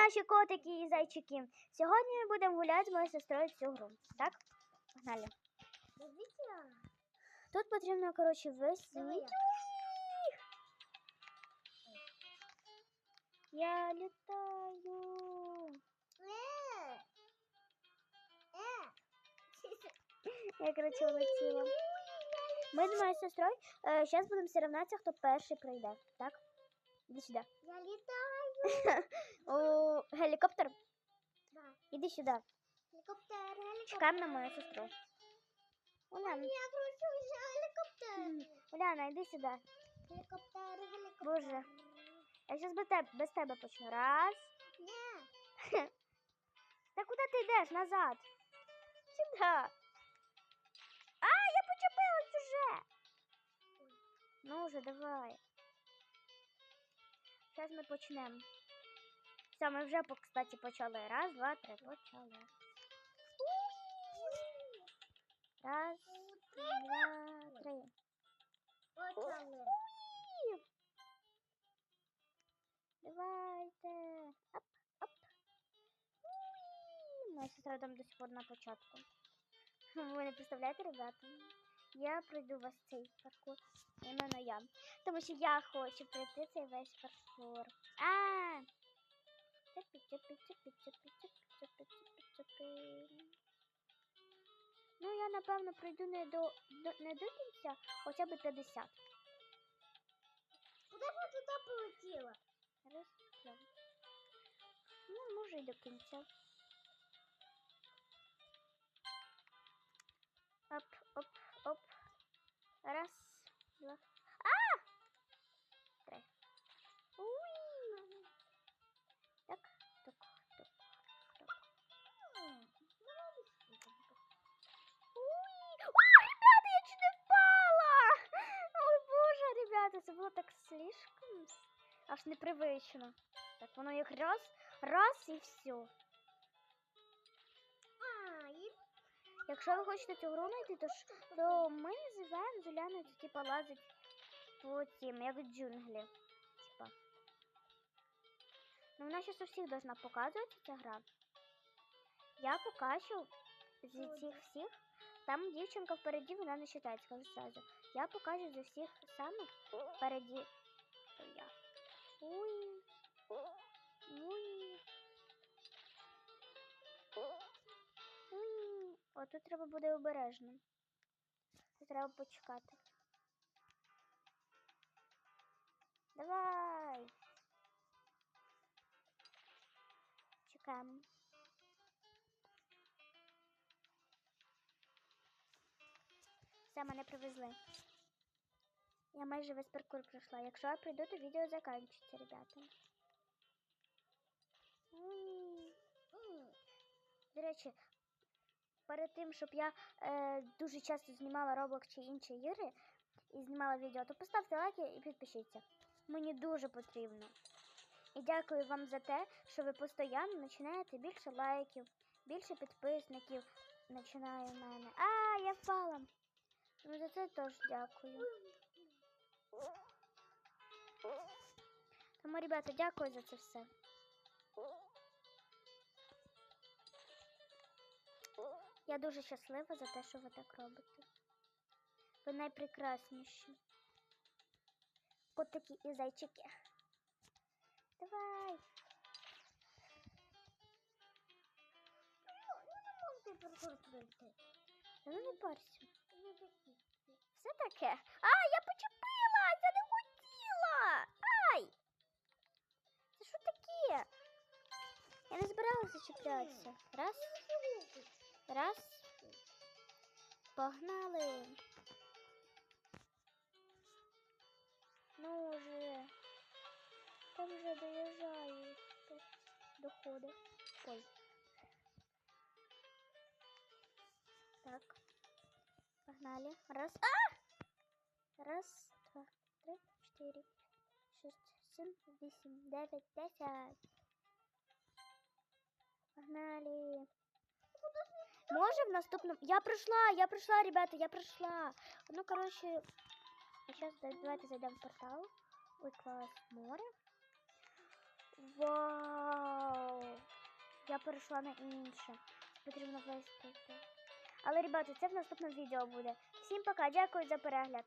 наші котики і зайчики. Сьогодні ми будемо гуляти з моєю сестрою в цю гру. Так? Погнали. Тут потрібно, коротше. Давай я. Літаю. Е. Е. Я, коротше, улетіла. Ми з моєю сестрою зараз будемо соревнатися, хто перший пройде. Так? Іди сюди. Я літаю. Гелікоптер, Да. іди сюди. Гелікоптер, гелікоптер. Чекаємо на мою сестру. Уляна, Я кручуся, гелікоптер. Уляна, іди сюди. Гелікоптер, гелікоптер. Боже. Я зараз без тебе, без тебе почну. Раз. Ні. Та куди ти йдеш? Назад. Сюди. А, я почепилась уже. Ну вже, давай. Зараз ми почнемо. Все, ми вже, кстати, почали. Раз, два, три, почали. Раз, два, три. Почали. Давайте. Оп, оп. Уі. Моя сестра там до сих пор на початку. Ви не представляєте, ребята? Я пройду вас цей паркур. Іменно я. Тому що я хочу пройти цей весь паркур. А! Цепі, цепі, цепі, цепі, цепі, цепі, цепі, цепі. Ну, я напевно пройду не до, до не до кінця, хоча б 50. Куди б туди полетіла? Раз, два. Ну, може і до кінця. Оп, оп, так слишком аж непривично. Так воно як раз, раз і все. А, і Якщо ви хочете цю гру знайти, то, ж, то ми називаємо Зуляною, це типа лазить по цим, як джунглі. Типа. Ну, вона зараз у всіх должна показувати ця гра. Я покажу з цих всіх. Там дівчинка впереді, вона не читає, скажу сразу. Я покажу з всіх самих впереді. Я. Уй. Уй. Уй. О, тут треба буде обережно. Тут треба почекати. Давай. Чекаємо. Все, мене привезли. Я майже весь паркур пройшла. Якщо я прийду, то відео закінчиться, ребята. До речі, перед тим, щоб я е, дуже часто знімала Roblox чи інші ігри і знімала відео, то поставте лайки і підпишіться. Мені дуже потрібно. І дякую вам за те, що ви постійно починаєте більше лайків, більше підписників починає в мене. А, я впала. Ну за це теж дякую. Тому, ребята, дякую за це все. Я дуже щаслива за те, що ви так робите. Ви найпрекрасніші. Котики і зайчики. Давай. ти паркур пройти. Та ну не парся. Все таке. А, я почепилась! Я не хотіла! Ай! Це що таке? Я не збиралася чіплятися. Раз, раз. Погнали. Ну вже. Там вже доїжджають. Доходи. Ой. Так. Погнали. Раз. А! Раз, два, три, чотири, шість, сім, вісім, дев'ять, десять. Погнали. Може в наступному. Я пройшла, я пройшла, ребята, я пройшла. Ну, коротше, зараз давайте зайдемо в портал. Ой, клас, море. Вау! перейшла на інше. Потрібно весь пройти. Але, ребята, це в наступному відео буде. Всім пока, дякую за перегляд.